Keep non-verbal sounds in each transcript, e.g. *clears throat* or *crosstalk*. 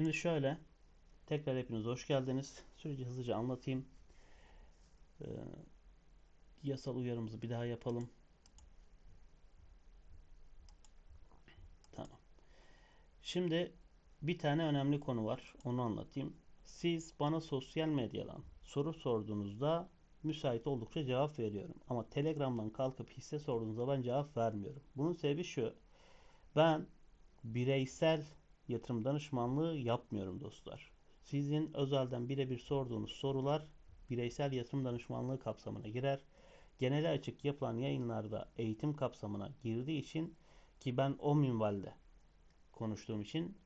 Şimdi şöyle, tekrar hepiniz hoş geldiniz. Süreci hızlıca anlatayım. Ee, yasal uyarımızı bir daha yapalım. Tamam. Şimdi bir tane önemli konu var. Onu anlatayım. Siz bana sosyal medyadan soru sorduğunuzda müsait oldukça cevap veriyorum. Ama Telegram'dan kalkıp hisse sorduğunuzda ben cevap vermiyorum. Bunun sebebi şu. Ben bireysel yatırım danışmanlığı yapmıyorum dostlar. Sizin özelden birebir sorduğunuz sorular bireysel yatırım danışmanlığı kapsamına girer. Genele açık yapılan yayınlarda eğitim kapsamına girdiği için ki ben o minvalde konuştuğum için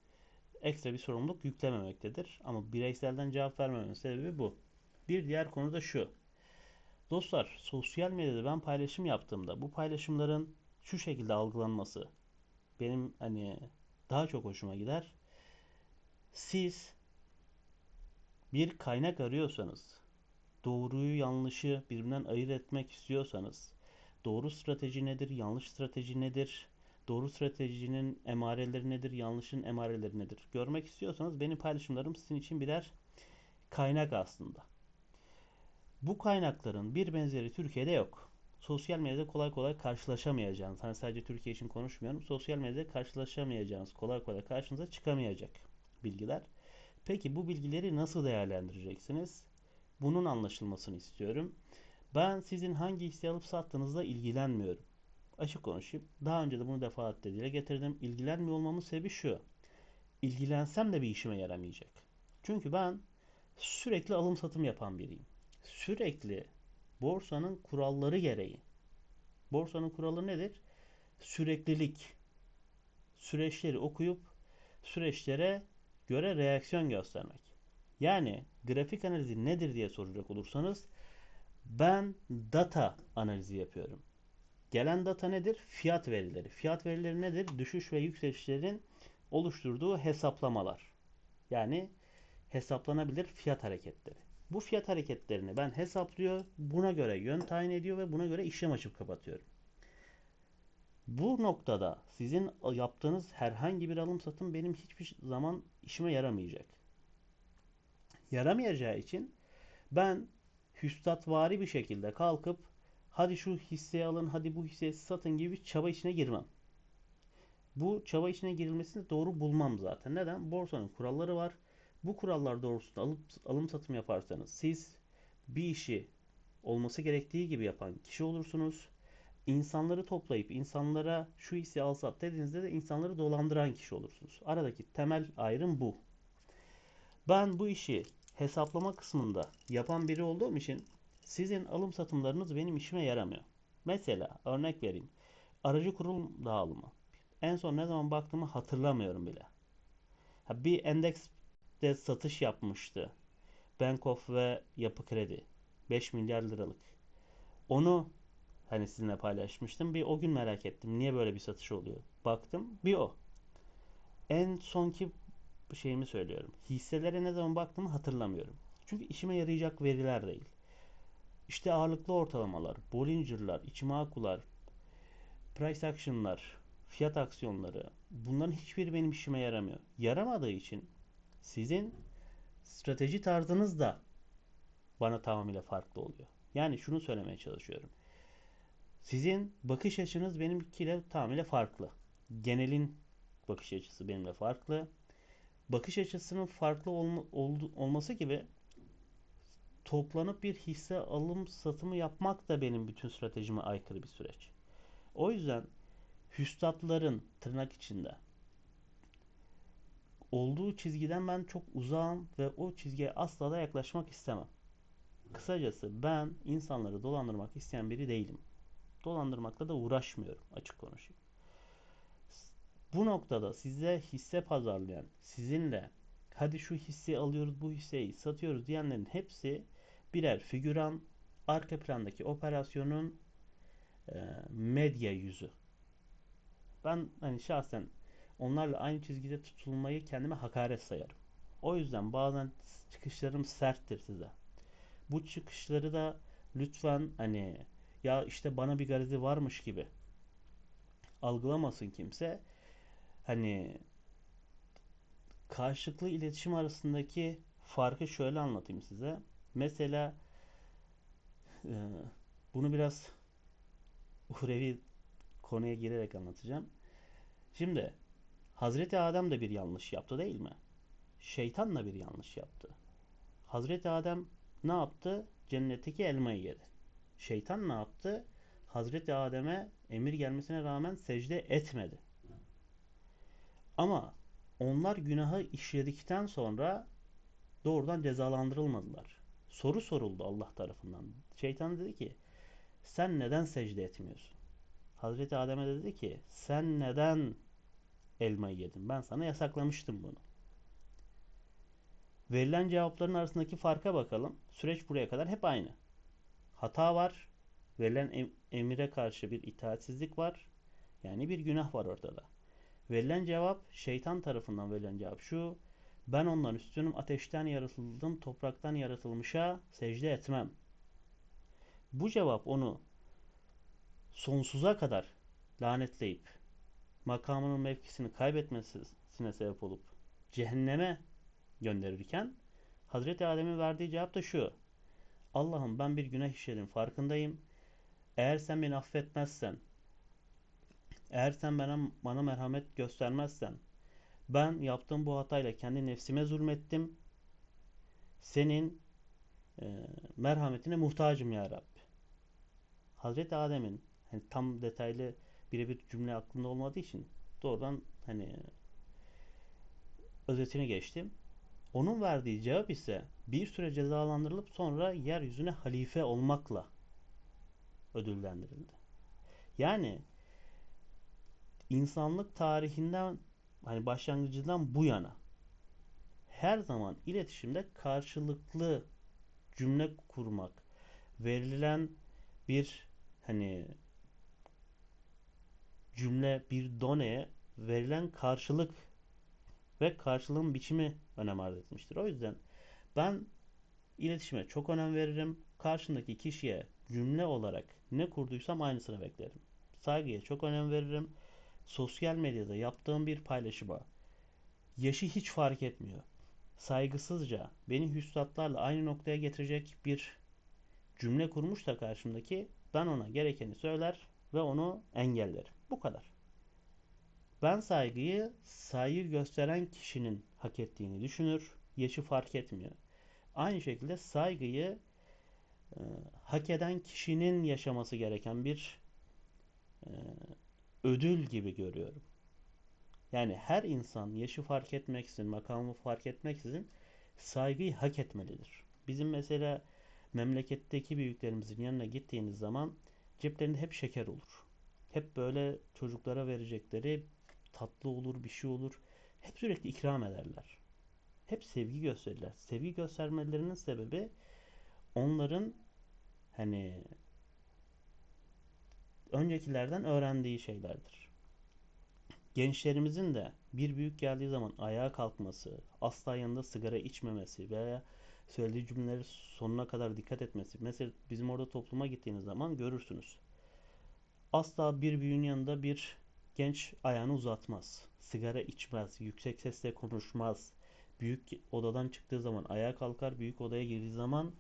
ekstra bir sorumluluk yüklememektedir. Ama bireyselden cevap vermemenin sebebi bu. Bir diğer konu da şu. Dostlar sosyal medyada ben paylaşım yaptığımda bu paylaşımların şu şekilde algılanması benim hani daha çok hoşuma gider. Siz bir kaynak arıyorsanız, doğruyu yanlışı birbirinden ayırt etmek istiyorsanız, doğru strateji nedir, yanlış strateji nedir, doğru stratejinin emareleri nedir, yanlışın emareleri nedir görmek istiyorsanız benim paylaşımlarım sizin için birer kaynak aslında. Bu kaynakların bir benzeri Türkiye'de yok. Sosyal medyada kolay kolay karşılaşamayacağınız, hani sadece Türkiye için konuşmuyorum, sosyal medyada karşılaşamayacağınız, kolay kolay karşınıza çıkamayacak bilgiler. Peki bu bilgileri nasıl değerlendireceksiniz? Bunun anlaşılmasını istiyorum. Ben sizin hangi hisse alıp sattığınızla ilgilenmiyorum. Açık konuşayım. Daha önce de bunu defaatle dile getirdim. İlgilenmiyor olmamın sebebi şu. İlgilensem de bir işime yaramayacak. Çünkü ben sürekli alım satım yapan biriyim. Sürekli borsanın kuralları gereği. Borsanın kuralı nedir? Süreklilik. Süreçleri okuyup süreçlere göre reaksiyon göstermek. Yani grafik analizi nedir diye soracak olursanız ben data analizi yapıyorum. Gelen data nedir? Fiyat verileri. Fiyat verileri nedir? Düşüş ve yükselişlerin oluşturduğu hesaplamalar. Yani hesaplanabilir fiyat hareketleri. Bu fiyat hareketlerini ben hesaplıyor, buna göre yön tayin ediyor ve buna göre işlem açıp kapatıyorum. Bu noktada sizin yaptığınız herhangi bir alım satım benim hiçbir zaman işime yaramayacak. Yaramayacağı için ben hüstatvari bir şekilde kalkıp hadi şu hisseyi alın, hadi bu hisseyi satın gibi bir çaba içine girmem. Bu çaba içine girilmesini doğru bulmam zaten. Neden? Borsanın kuralları var. Bu kurallar doğrultusunda alıp, alım satım yaparsanız siz bir işi olması gerektiği gibi yapan kişi olursunuz. İnsanları toplayıp insanlara şu hissi al sat dediğinizde de insanları dolandıran kişi olursunuz. Aradaki temel ayrım bu. Ben bu işi hesaplama kısmında yapan biri olduğum için sizin alım satımlarınız benim işime yaramıyor. Mesela örnek vereyim. Aracı kurul dağılımı. En son ne zaman baktığımı hatırlamıyorum bile. Bir endekste satış yapmıştı. Bank of ve Yapı Kredi. 5 milyar liralık. Onu hani sizinle paylaşmıştım. Bir o gün merak ettim. Niye böyle bir satış oluyor? Baktım. Bir o. En sonki şeyimi söylüyorum. Hisselere ne zaman baktığımı hatırlamıyorum. Çünkü işime yarayacak veriler değil. İşte ağırlıklı ortalamalar, Bollinger'lar, Ichimoku'lar, price action'lar, fiyat aksiyonları bunların hiçbiri benim işime yaramıyor. Yaramadığı için sizin strateji tarzınız da bana tamamıyla farklı oluyor. Yani şunu söylemeye çalışıyorum. Sizin bakış açınız benimkiyle tamamıyla farklı. Genelin bakış açısı benimle farklı. Bakış açısının farklı olma, ol, olması gibi toplanıp bir hisse alım satımı yapmak da benim bütün stratejime aykırı bir süreç. O yüzden hüstatların tırnak içinde olduğu çizgiden ben çok uzağım ve o çizgiye asla da yaklaşmak istemem. Kısacası ben insanları dolandırmak isteyen biri değilim. Dolandırmakla da uğraşmıyorum açık konuşayım. Bu noktada size hisse pazarlayan, sizinle hadi şu hisseyi alıyoruz, bu hisseyi satıyoruz diyenlerin hepsi birer figüran, arka plandaki operasyonun e, medya yüzü. Ben hani şahsen onlarla aynı çizgide tutulmayı kendime hakaret sayarım. O yüzden bazen çıkışlarım serttir size. Bu çıkışları da lütfen hani ya işte bana bir garizi varmış gibi algılamasın kimse. Hani Karşılıklı iletişim arasındaki farkı şöyle anlatayım size. Mesela bunu biraz uhrevi konuya girerek anlatacağım. Şimdi Hazreti Adem de bir yanlış yaptı değil mi? Şeytan da bir yanlış yaptı. Hazreti Adem ne yaptı? Cennetteki elmayı yedi. Şeytan ne yaptı? Hazreti Adem'e emir gelmesine rağmen secde etmedi. Ama onlar günahı işledikten sonra doğrudan cezalandırılmadılar. Soru soruldu Allah tarafından. Şeytan dedi ki sen neden secde etmiyorsun? Hazreti Adem'e dedi ki sen neden elmayı yedin? Ben sana yasaklamıştım bunu. Verilen cevapların arasındaki farka bakalım. Süreç buraya kadar hep aynı. Hata var. Verilen emire karşı bir itaatsizlik var. Yani bir günah var ortada. Verilen cevap şeytan tarafından verilen cevap şu. Ben ondan üstünüm ateşten yaratıldım topraktan yaratılmışa secde etmem. Bu cevap onu sonsuza kadar lanetleyip makamının mevkisini kaybetmesine sebep olup cehenneme gönderirken Hazreti Adem'in verdiği cevap da şu. Allah'ım ben bir günah işledim farkındayım. Eğer sen beni affetmezsen, eğer sen bana, bana merhamet göstermezsen, ben yaptığım bu hatayla kendi nefsime zulmettim. Senin e, merhametine muhtacım ya Rabbi. Hazreti Adem'in hani tam detaylı birebir cümle aklında olmadığı için doğrudan hani özetini geçtim. Onun verdiği cevap ise bir süre cezalandırılıp sonra yeryüzüne halife olmakla ödüllendirildi. Yani insanlık tarihinden hani başlangıcından bu yana her zaman iletişimde karşılıklı cümle kurmak, verilen bir hani cümle bir doneye verilen karşılık ve karşılığın biçimi önem arz etmiştir. O yüzden ben iletişime çok önem veririm. Karşındaki kişiye cümle olarak ne kurduysam aynısını beklerim. Saygıya çok önem veririm. Sosyal medyada yaptığım bir paylaşıma yaşı hiç fark etmiyor. Saygısızca beni hüsratlarla aynı noktaya getirecek bir cümle kurmuşsa karşımdaki ben ona gerekeni söyler ve onu engellerim. Bu kadar. Ben saygıyı saygı gösteren kişinin hak ettiğini düşünür. Yaşı fark etmiyor. Aynı şekilde saygıyı e, hak eden kişinin yaşaması gereken bir e, ödül gibi görüyorum. Yani her insan yaşı fark etmeksizin, makamı fark etmeksizin saygıyı hak etmelidir. Bizim mesela memleketteki büyüklerimizin yanına gittiğiniz zaman ceplerinde hep şeker olur. Hep böyle çocuklara verecekleri tatlı olur, bir şey olur. Hep sürekli ikram ederler. Hep sevgi gösterirler. Sevgi göstermelerinin sebebi onların hani öncekilerden öğrendiği şeylerdir. Gençlerimizin de bir büyük geldiği zaman ayağa kalkması, asla yanında sigara içmemesi veya söylediği cümleleri sonuna kadar dikkat etmesi. Mesela bizim orada topluma gittiğiniz zaman görürsünüz. Asla bir büyüğün yanında bir genç ayağını uzatmaz. Sigara içmez, yüksek sesle konuşmaz. Büyük odadan çıktığı zaman ayağa kalkar, büyük odaya girdiği zaman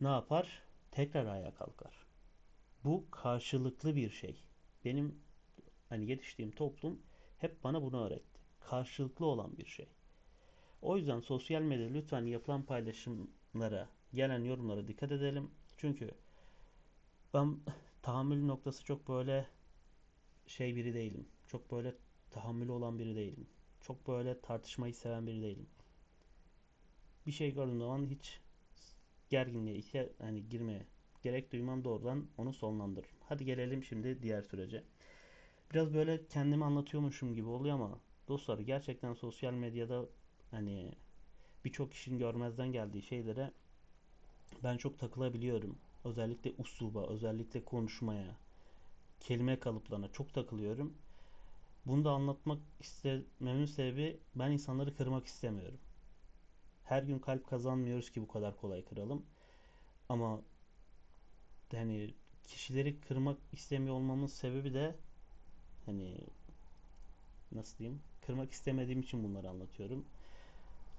ne yapar? Tekrar ayağa kalkar. Bu karşılıklı bir şey. Benim hani yetiştiğim toplum hep bana bunu öğretti. Karşılıklı olan bir şey. O yüzden sosyal medyada lütfen yapılan paylaşımlara, gelen yorumlara dikkat edelim. Çünkü ben tahammül noktası çok böyle şey biri değilim. Çok böyle tahammülü olan biri değilim. Çok böyle tartışmayı seven biri değilim. Bir şey gördüğüm zaman hiç gerginliğe işe hani girmeye gerek duymam doğrudan onu sonlandırırım. Hadi gelelim şimdi diğer sürece. Biraz böyle kendimi anlatıyormuşum gibi oluyor ama dostlar gerçekten sosyal medyada hani birçok kişinin görmezden geldiği şeylere ben çok takılabiliyorum. Özellikle usluba, özellikle konuşmaya, kelime kalıplarına çok takılıyorum. Bunu da anlatmak istememin sebebi ben insanları kırmak istemiyorum. Her gün kalp kazanmıyoruz ki bu kadar kolay kıralım. Ama hani kişileri kırmak istemiyor olmamın sebebi de hani nasıl diyeyim Kırmak istemediğim için bunları anlatıyorum.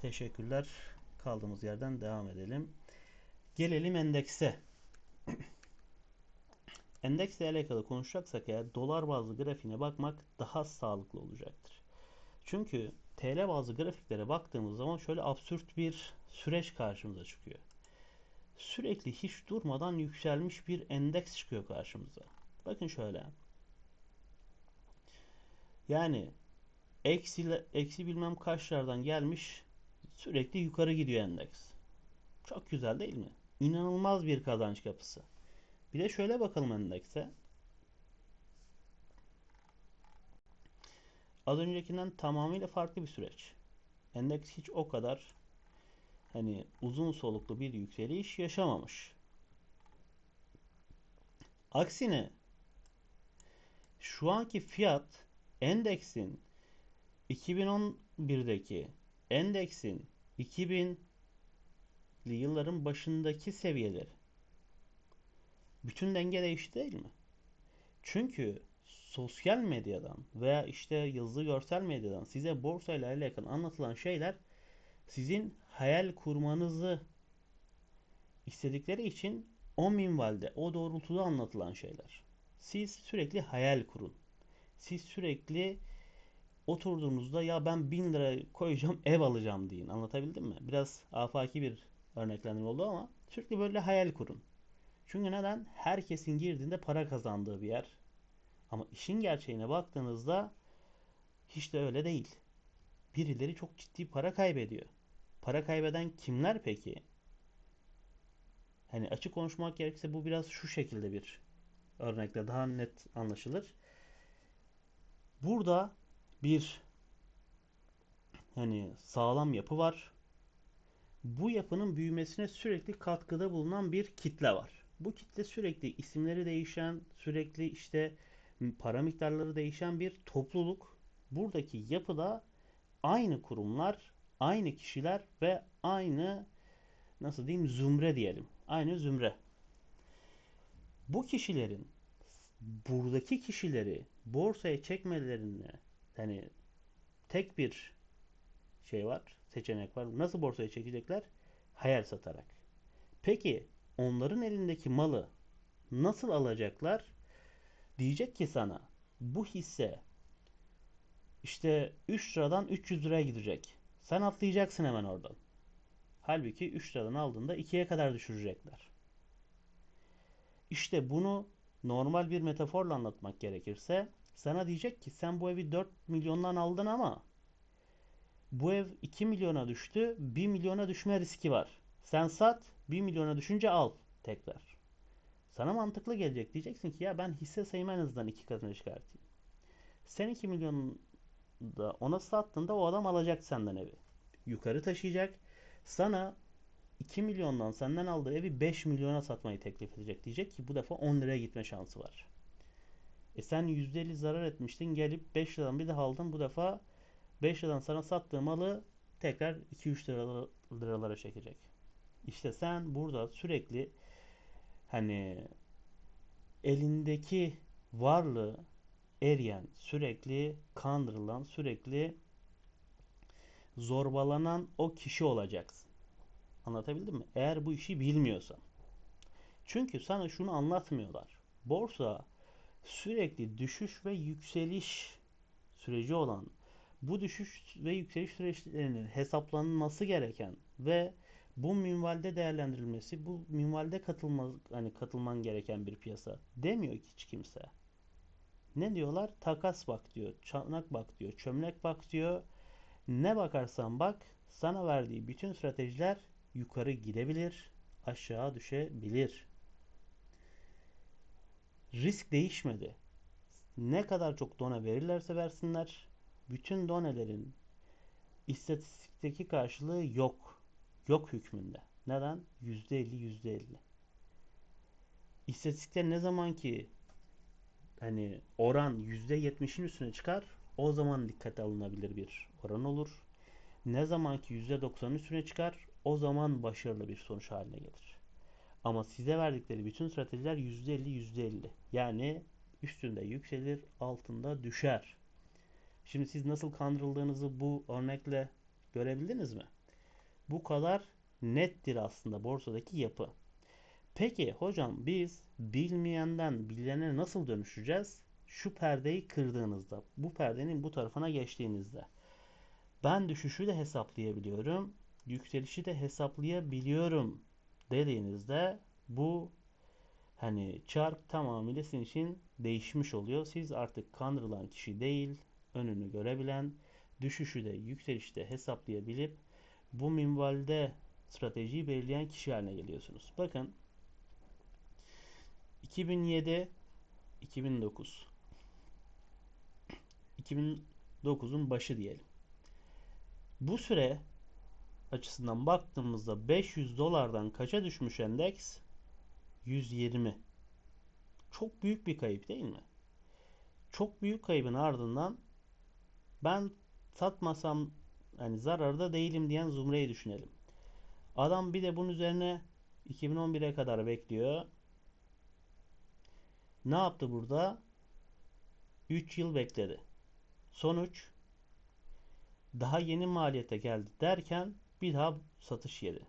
Teşekkürler. Kaldığımız yerden devam edelim. Gelelim endekse. *clears throat* Endeksle alakalı konuşacaksak eğer dolar bazlı grafiğine bakmak daha sağlıklı olacaktır. Çünkü TL bazlı grafiklere baktığımız zaman şöyle absürt bir süreç karşımıza çıkıyor. Sürekli hiç durmadan yükselmiş bir endeks çıkıyor karşımıza. Bakın şöyle. Yani eksi, eksi bilmem kaçlardan gelmiş sürekli yukarı gidiyor endeks. Çok güzel değil mi? İnanılmaz bir kazanç kapısı. Bir de şöyle bakalım endekse. Az öncekinden tamamıyla farklı bir süreç. Endeks hiç o kadar hani uzun soluklu bir yükseliş yaşamamış. Aksine şu anki fiyat endeksin 2011'deki endeksin 2000'li yılların başındaki seviyeleri. Bütün denge değişti değil mi? Çünkü sosyal medyadan veya işte yazılı görsel medyadan size borsayla alakalı anlatılan şeyler sizin hayal kurmanızı istedikleri için o minvalde, o doğrultuda anlatılan şeyler. Siz sürekli hayal kurun. Siz sürekli oturduğunuzda ya ben bin lira koyacağım ev alacağım deyin. Anlatabildim mi? Biraz afaki bir örneklendirme oldu ama sürekli böyle hayal kurun. Çünkü neden? Herkesin girdiğinde para kazandığı bir yer. Ama işin gerçeğine baktığınızda hiç de öyle değil. Birileri çok ciddi para kaybediyor. Para kaybeden kimler peki? Hani açık konuşmak gerekirse bu biraz şu şekilde bir örnekle daha net anlaşılır. Burada bir hani sağlam yapı var. Bu yapının büyümesine sürekli katkıda bulunan bir kitle var. Bu kitle sürekli isimleri değişen, sürekli işte para miktarları değişen bir topluluk. Buradaki yapıda aynı kurumlar, aynı kişiler ve aynı nasıl diyeyim zümre diyelim. Aynı zümre. Bu kişilerin buradaki kişileri borsaya çekmelerine yani tek bir şey var, seçenek var. Nasıl borsaya çekecekler? Hayal satarak. Peki onların elindeki malı nasıl alacaklar? Diyecek ki sana bu hisse işte 3 liradan 300 liraya gidecek. Sen atlayacaksın hemen oradan. Halbuki 3 liradan aldığında 2'ye kadar düşürecekler. İşte bunu normal bir metaforla anlatmak gerekirse sana diyecek ki sen bu evi 4 milyondan aldın ama bu ev 2 milyona düştü. 1 milyona düşme riski var. Sen sat 1 milyona düşünce al tekrar. Sana mantıklı gelecek. Diyeceksin ki ya ben hisse sayımı en azından iki katını çıkartayım. Sen 2 milyon da ona sattığında o adam alacak senden evi. Yukarı taşıyacak. Sana 2 milyondan senden aldığı evi 5 milyona satmayı teklif edecek. Diyecek ki bu defa 10 liraya gitme şansı var. E sen %50 zarar etmiştin. Gelip 5 liradan bir daha aldın. Bu defa 5 liradan sana sattığı malı tekrar 2-3 liralara, liralara çekecek. İşte sen burada sürekli hani elindeki varlığı eriyen, sürekli kandırılan, sürekli zorbalanan o kişi olacaksın. Anlatabildim mi? Eğer bu işi bilmiyorsan. Çünkü sana şunu anlatmıyorlar. Borsa sürekli düşüş ve yükseliş süreci olan bu düşüş ve yükseliş süreçlerinin hesaplanması gereken ve bu minvalde değerlendirilmesi, bu minvalde katılma, hani katılman gereken bir piyasa demiyor hiç kimse. Ne diyorlar? Takas bak diyor, çanak bak diyor, çömlek bak diyor. Ne bakarsan bak, sana verdiği bütün stratejiler yukarı gidebilir, aşağı düşebilir. Risk değişmedi. Ne kadar çok dona verirlerse versinler, bütün donelerin istatistikteki karşılığı yok. Yok hükmünde. Neden? %50 %50. İstatistikte ne zaman ki hani oran %70'in üstüne çıkar o zaman dikkate alınabilir bir oran olur. Ne zaman ki %90'ın üstüne çıkar o zaman başarılı bir sonuç haline gelir. Ama size verdikleri bütün stratejiler %50 %50. Yani üstünde yükselir, altında düşer. Şimdi siz nasıl kandırıldığınızı bu örnekle görebildiniz mi? Bu kadar nettir aslında borsadaki yapı. Peki hocam biz bilmeyenden bilene nasıl dönüşeceğiz? Şu perdeyi kırdığınızda, bu perdenin bu tarafına geçtiğinizde. Ben düşüşü de hesaplayabiliyorum, yükselişi de hesaplayabiliyorum dediğinizde bu hani çark tamamıyla sizin için değişmiş oluyor. Siz artık kandırılan kişi değil, önünü görebilen, düşüşü de yükselişi de hesaplayabilip bu minvalde stratejiyi belirleyen kişi haline geliyorsunuz. Bakın 2007 2009 2009'un başı diyelim. Bu süre açısından baktığımızda 500 dolardan kaça düşmüş endeks? 120. Çok büyük bir kayıp değil mi? Çok büyük kaybın ardından ben satmasam yani zararda değilim diyen Zumre'yi düşünelim. Adam bir de bunun üzerine 2011'e kadar bekliyor. Ne yaptı burada? 3 yıl bekledi. Sonuç daha yeni maliyete geldi derken bir daha satış yedi.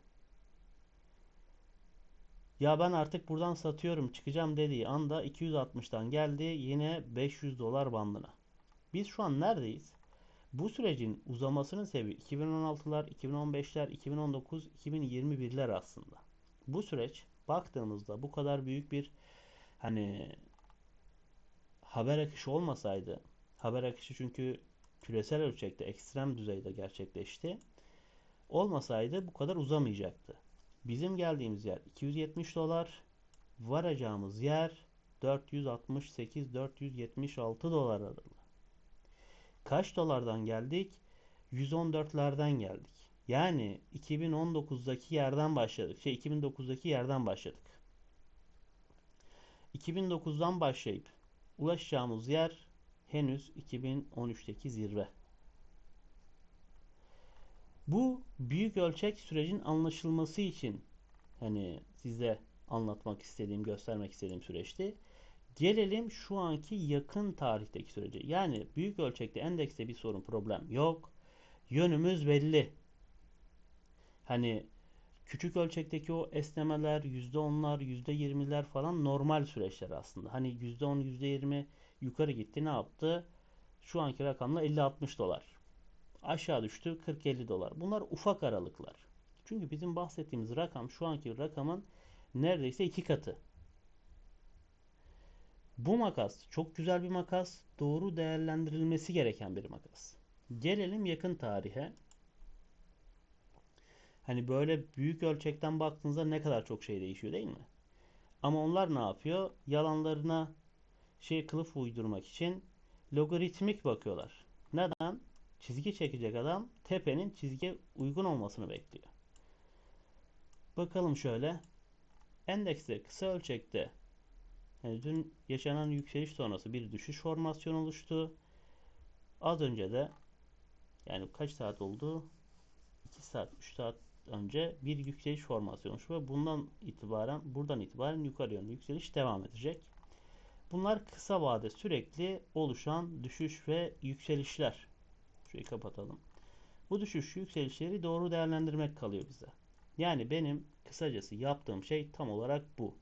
Ya ben artık buradan satıyorum çıkacağım dediği anda 260'tan geldi yine 500 dolar bandına. Biz şu an neredeyiz? Bu sürecin uzamasının sebebi 2016'lar, 2015'ler, 2019, 2021'ler aslında. Bu süreç baktığımızda bu kadar büyük bir hani haber akışı olmasaydı, haber akışı çünkü küresel ölçekte ekstrem düzeyde gerçekleşti. Olmasaydı bu kadar uzamayacaktı. Bizim geldiğimiz yer 270 dolar, varacağımız yer 468-476 dolar aralığı. Kaç dolardan geldik? 114'lerden geldik. Yani 2019'daki yerden başladık. Şey 2009'daki yerden başladık. 2009'dan başlayıp ulaşacağımız yer henüz 2013'teki zirve. Bu büyük ölçek sürecin anlaşılması için hani size anlatmak istediğim, göstermek istediğim süreçti. Gelelim şu anki yakın tarihteki sürece. Yani büyük ölçekte endekste bir sorun, problem yok. Yönümüz belli. Hani küçük ölçekteki o esnemeler, %10'lar, %20'ler falan normal süreçler aslında. Hani %10, %20 yukarı gitti ne yaptı? Şu anki rakamla 50-60 dolar. Aşağı düştü 40-50 dolar. Bunlar ufak aralıklar. Çünkü bizim bahsettiğimiz rakam şu anki rakamın neredeyse iki katı. Bu makas çok güzel bir makas. Doğru değerlendirilmesi gereken bir makas. Gelelim yakın tarihe. Hani böyle büyük ölçekten baktığınızda ne kadar çok şey değişiyor değil mi? Ama onlar ne yapıyor? Yalanlarına şey kılıf uydurmak için logaritmik bakıyorlar. Neden? Çizgi çekecek adam tepenin çizgiye uygun olmasını bekliyor. Bakalım şöyle. Endekste kısa ölçekte yani dün yaşanan yükseliş sonrası bir düşüş formasyonu oluştu. Az önce de yani kaç saat oldu? 2 saat, 3 saat önce bir yükseliş formasyonu oluştu ve bundan itibaren buradan itibaren yukarı yönlü yükseliş devam edecek. Bunlar kısa vade sürekli oluşan düşüş ve yükselişler. Şurayı kapatalım. Bu düşüş yükselişleri doğru değerlendirmek kalıyor bize. Yani benim kısacası yaptığım şey tam olarak bu.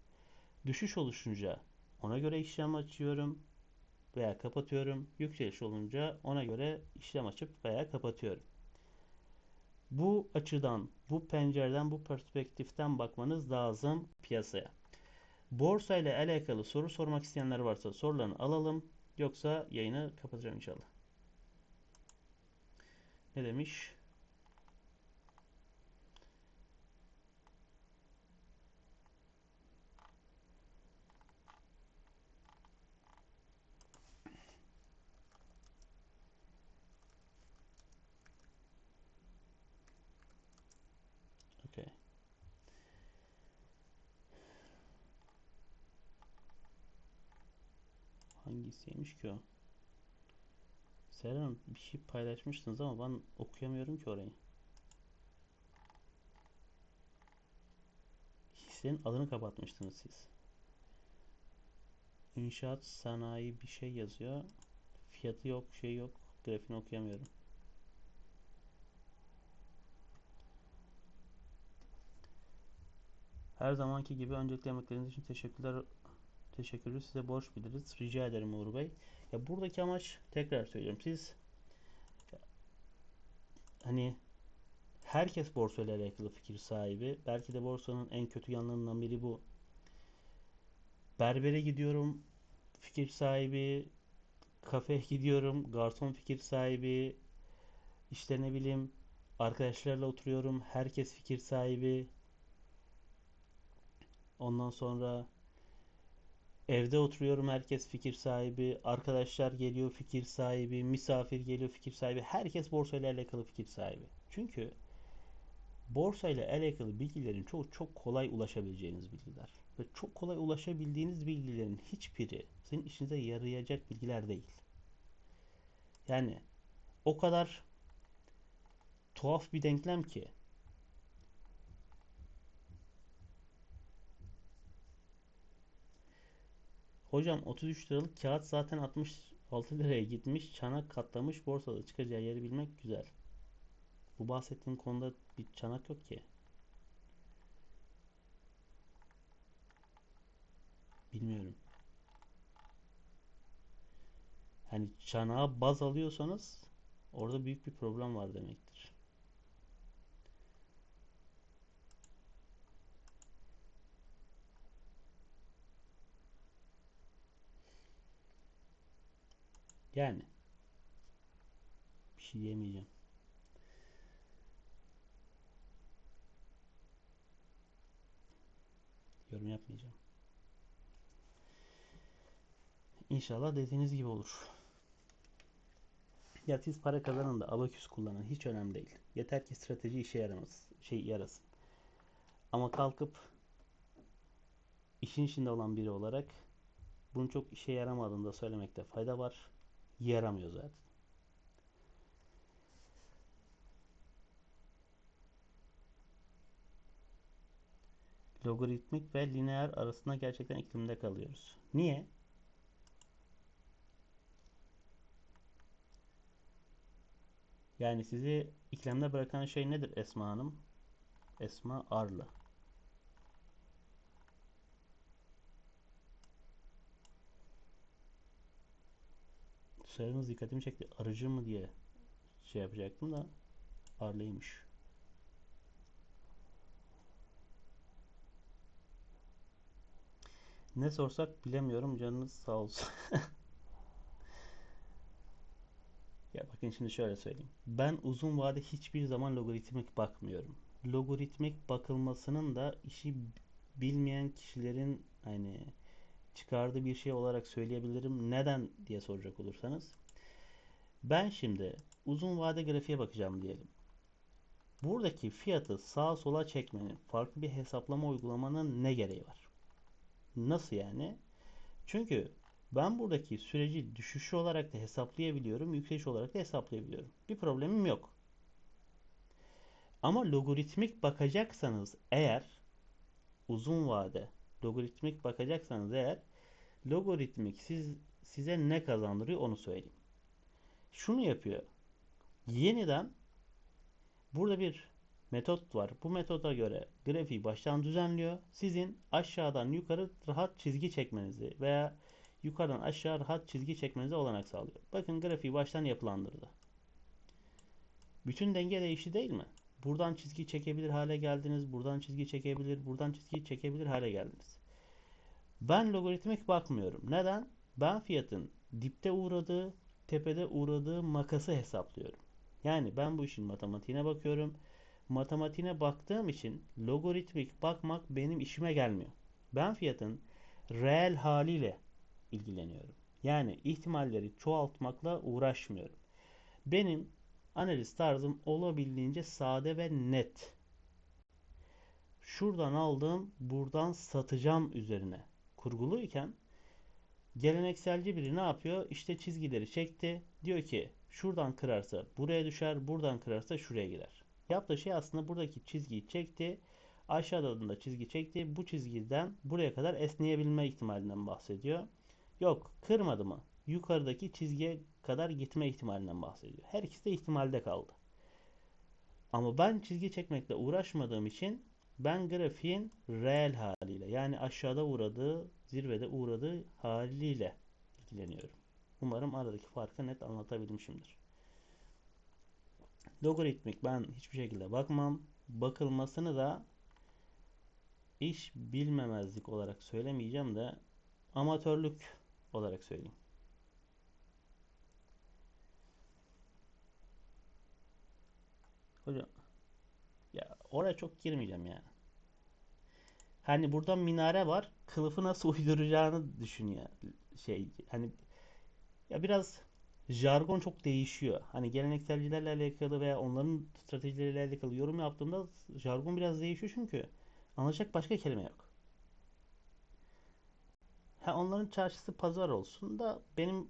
Düşüş oluşunca ona göre işlem açıyorum veya kapatıyorum. Yükseliş olunca ona göre işlem açıp veya kapatıyorum. Bu açıdan, bu pencereden, bu perspektiften bakmanız lazım piyasaya. Borsa ile alakalı soru sormak isteyenler varsa sorularını alalım. Yoksa yayını kapatacağım inşallah. Ne demiş? Hangisiymiş ki o? Seren bir şey paylaşmıştınız ama ben okuyamıyorum ki orayı. Hissenin adını kapatmıştınız siz. İnşaat sanayi bir şey yazıyor. Fiyatı yok, şey yok. Grafiğini okuyamıyorum. Her zamanki gibi öncelikle emekleriniz için teşekkürler. Teşekkürü size borç biliriz. Rica ederim Uğur Bey. Ya buradaki amaç tekrar söylüyorum. Siz hani herkes borsayla alakalı fikir sahibi. Belki de borsanın en kötü yanlarından biri bu. Berbere gidiyorum fikir sahibi, kafeye gidiyorum garson fikir sahibi, işte ne bileyim arkadaşlarla oturuyorum herkes fikir sahibi. Ondan sonra evde oturuyorum herkes fikir sahibi, arkadaşlar geliyor fikir sahibi, misafir geliyor fikir sahibi. Herkes borsayla alakalı fikir sahibi. Çünkü borsayla alakalı bilgilerin çoğu çok kolay ulaşabileceğiniz bilgiler. Ve çok kolay ulaşabildiğiniz bilgilerin hiçbiri sizin işinize yarayacak bilgiler değil. Yani o kadar tuhaf bir denklem ki Hocam 33 liralık kağıt zaten 66 liraya gitmiş. Çanak katlamış. Borsada çıkacağı yeri bilmek güzel. Bu bahsettiğim konuda bir çanak yok ki. Bilmiyorum. Hani çanağa baz alıyorsanız orada büyük bir problem var demektir. Yani bir şey diyemeyeceğim. Yorum yapmayacağım. İnşallah dediğiniz gibi olur. Ya siz para kazanın da abaküs kullanın hiç önemli değil. Yeter ki strateji işe yaramaz, şey yarasın. Ama kalkıp işin içinde olan biri olarak bunun çok işe yaramadığını da söylemekte fayda var. Yaramıyor zaten. Logaritmik ve lineer arasında gerçekten iklimde kalıyoruz. Niye? Yani sizi ikilemde bırakan şey nedir Esma Hanım? Esma Arlı. Soyadınız dikkatimi çekti. Arıcı mı diye şey yapacaktım da Arlı'ymış. Ne sorsak bilemiyorum canınız sağ olsun. *laughs* Ya bakın şimdi şöyle söyleyeyim. Ben uzun vade hiçbir zaman logaritmik bakmıyorum. Logaritmik bakılmasının da işi bilmeyen kişilerin hani çıkardığı bir şey olarak söyleyebilirim. Neden diye soracak olursanız. Ben şimdi uzun vade grafiğe bakacağım diyelim. Buradaki fiyatı sağa sola çekmenin, farklı bir hesaplama uygulamanın ne gereği var? Nasıl yani? Çünkü ben buradaki süreci düşüşü olarak da hesaplayabiliyorum, yükseliş olarak da hesaplayabiliyorum. Bir problemim yok. Ama logaritmik bakacaksanız eğer uzun vade logaritmik bakacaksanız eğer logaritmik siz, size ne kazandırıyor onu söyleyeyim. Şunu yapıyor. Yeniden burada bir metot var. Bu metoda göre grafiği baştan düzenliyor. Sizin aşağıdan yukarı rahat çizgi çekmenizi veya yukarıdan aşağı rahat çizgi çekmenize olanak sağlıyor. Bakın grafiği baştan yapılandırdı. Bütün denge değişti değil mi? Buradan çizgi çekebilir hale geldiniz. Buradan çizgi çekebilir. Buradan çizgi çekebilir hale geldiniz. Ben logaritmik bakmıyorum. Neden? Ben fiyatın dipte uğradığı, tepede uğradığı makası hesaplıyorum. Yani ben bu işin matematiğine bakıyorum. Matematiğine baktığım için logaritmik bakmak benim işime gelmiyor. Ben fiyatın reel haliyle ilgileniyorum. Yani ihtimalleri çoğaltmakla uğraşmıyorum. Benim analiz tarzım olabildiğince sade ve net. Şuradan aldığım, buradan satacağım üzerine kurguluyken gelenekselci biri ne yapıyor? İşte çizgileri çekti. Diyor ki şuradan kırarsa buraya düşer, buradan kırarsa şuraya gider. Yaptığı şey aslında buradaki çizgiyi çekti. Aşağıda da çizgi çekti. Bu çizgiden buraya kadar esneyebilme ihtimalinden bahsediyor. Yok kırmadı mı? Yukarıdaki çizgiye kadar gitme ihtimalinden bahsediyor. Her ikisi de ihtimalde kaldı. Ama ben çizgi çekmekle uğraşmadığım için ben grafiğin reel haliyle yani aşağıda uğradığı, zirvede uğradığı haliyle ilgileniyorum. Umarım aradaki farkı net anlatabilmişimdir. Logaritmik ben hiçbir şekilde bakmam. Bakılmasını da iş bilmemezlik olarak söylemeyeceğim de amatörlük olarak söyleyeyim. Hocam ya oraya çok girmeyeceğim yani. Hani burada minare var. Kılıfı nasıl *laughs* uyduracağını düşünüyor. Şey hani ya biraz jargon çok değişiyor. Hani gelenekselcilerle alakalı veya onların stratejileriyle alakalı yorum yaptığımda jargon biraz değişiyor çünkü anlaşacak başka kelime yok. Ha onların çarşısı pazar olsun da benim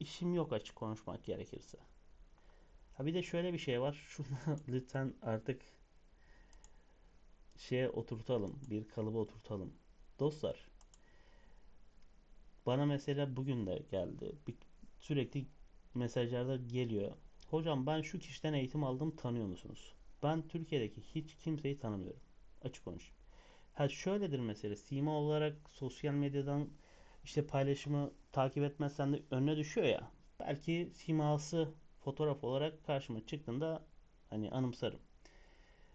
işim yok açık konuşmak gerekirse. Ha bir de şöyle bir şey var. *laughs* Şunu lütfen artık şeye oturtalım. Bir kalıba oturtalım. Dostlar bana mesela bugün de geldi. Bir, sürekli mesajlarda geliyor. Hocam ben şu kişiden eğitim aldım tanıyor musunuz? Ben Türkiye'deki hiç kimseyi tanımıyorum. Açık konuşayım. Ha şöyledir mesela sima olarak sosyal medyadan işte paylaşımı takip etmezsen de önüne düşüyor ya. Belki siması fotoğraf olarak karşıma çıktığında hani anımsarım.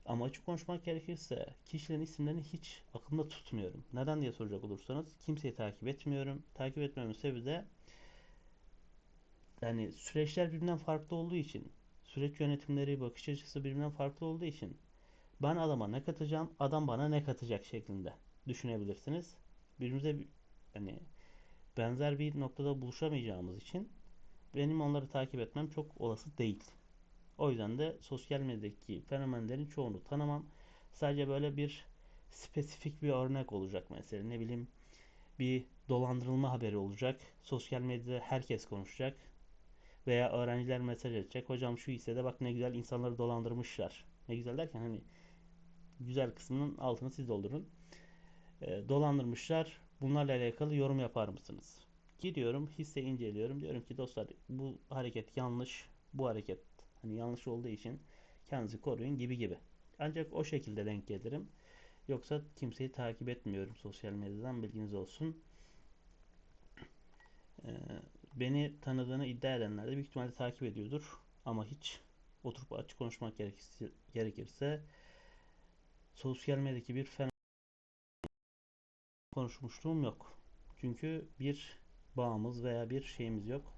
Ama açık konuşmak gerekirse kişilerin isimlerini hiç aklımda tutmuyorum. Neden diye soracak olursanız kimseyi takip etmiyorum. Takip etmemin sebebi de yani süreçler birbirinden farklı olduğu için süreç yönetimleri, bakış açısı birbirinden farklı olduğu için ben adama ne katacağım, adam bana ne katacak şeklinde düşünebilirsiniz. Birbirimize hani benzer bir noktada buluşamayacağımız için benim onları takip etmem çok olası değil. O yüzden de sosyal medyadaki fenomenlerin çoğunu tanımam. Sadece böyle bir spesifik bir örnek olacak mesela. Ne bileyim bir dolandırılma haberi olacak. Sosyal medyada herkes konuşacak. Veya öğrenciler mesaj edecek. Hocam şu hissede bak ne güzel insanları dolandırmışlar. Ne güzel derken hani güzel kısmının altını siz doldurun. E, dolandırmışlar. Bunlarla alakalı yorum yapar mısınız? Gidiyorum hisse inceliyorum. Diyorum ki dostlar bu hareket yanlış. Bu hareket hani yanlış olduğu için kendinizi koruyun gibi gibi. Ancak o şekilde denk gelirim. Yoksa kimseyi takip etmiyorum sosyal medyadan bilginiz olsun. Ee, beni tanıdığını iddia edenler de büyük ihtimalle takip ediyordur. Ama hiç oturup açık konuşmak gerekirse, gerekirse sosyal medyadaki bir fenomen konuşmuşluğum yok. Çünkü bir bağımız veya bir şeyimiz yok.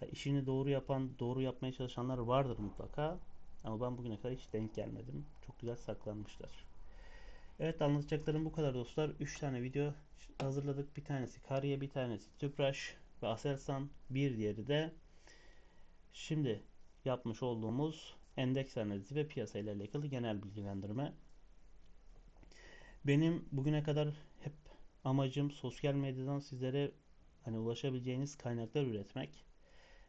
Ya işini doğru yapan, doğru yapmaya çalışanlar vardır mutlaka. Ama ben bugüne kadar hiç denk gelmedim. Çok güzel saklanmışlar. Evet anlatacaklarım bu kadar dostlar. 3 tane video hazırladık. Bir tanesi Kariye, bir tanesi Tüpraş ve Aselsan. Bir diğeri de şimdi yapmış olduğumuz endeks analizi ve piyasa ile alakalı genel bilgilendirme. Benim bugüne kadar hep amacım sosyal medyadan sizlere hani ulaşabileceğiniz kaynaklar üretmek.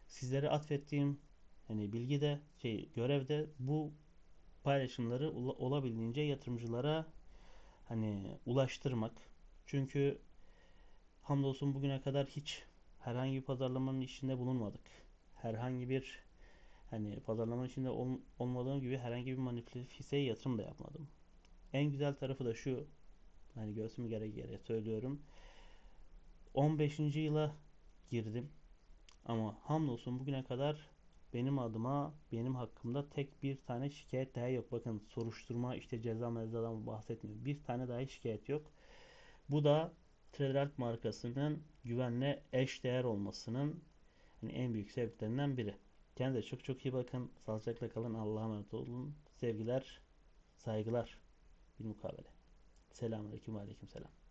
Sizlere atfettiğim hani bilgi de şey görevde bu paylaşımları olabildiğince yatırımcılara hani ulaştırmak. Çünkü hamdolsun bugüne kadar hiç herhangi bir pazarlamanın içinde bulunmadık. Herhangi bir hani pazarlamanın içinde ol, olmadığım gibi herhangi bir manipülatif hisseye yatırım da yapmadım. En güzel tarafı da şu. Hani göğsümü gere gere söylüyorum. 15. yıla girdim. Ama hamdolsun bugüne kadar benim adıma, benim hakkımda tek bir tane şikayet daha yok. Bakın soruşturma işte ceza mezadan bahsetmiyorum. Bir tane daha şikayet yok. Bu da Traderalp markasının güvenle eş değer olmasının hani en büyük sebeplerinden biri. Kendinize çok çok iyi bakın. Sağlıcakla kalın. Allah'a emanet olun. Sevgiler, saygılar. Bir mukabele. Selamünaleyküm ve aleyküm selam.